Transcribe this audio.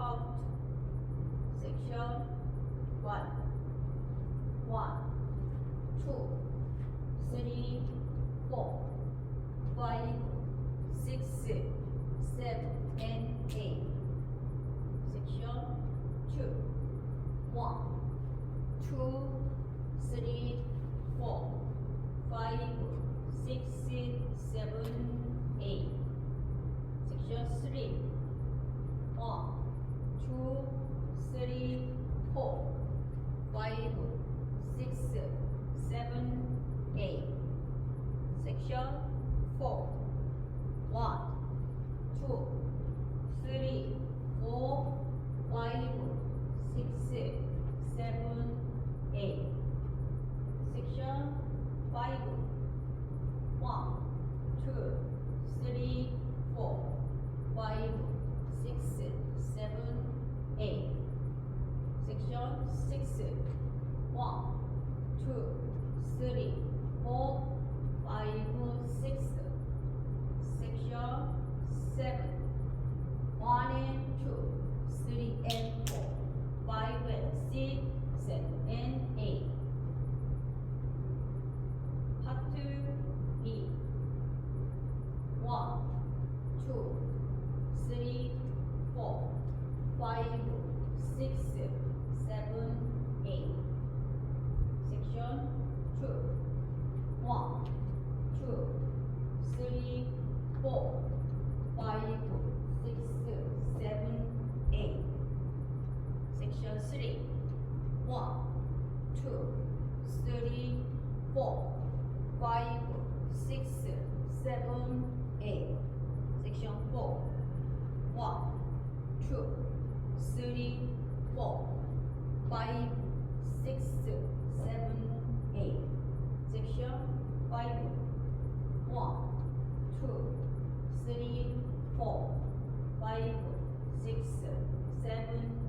of section 1. Three four five six section seven. One and two. Three and four. Five and six seven and eight. Part B. One two three four five six seven eight section two one two three four five six seven eight section three one two three four five six seven eight. Section four. One two three four five six seven eight. Section five. One two three four five six seven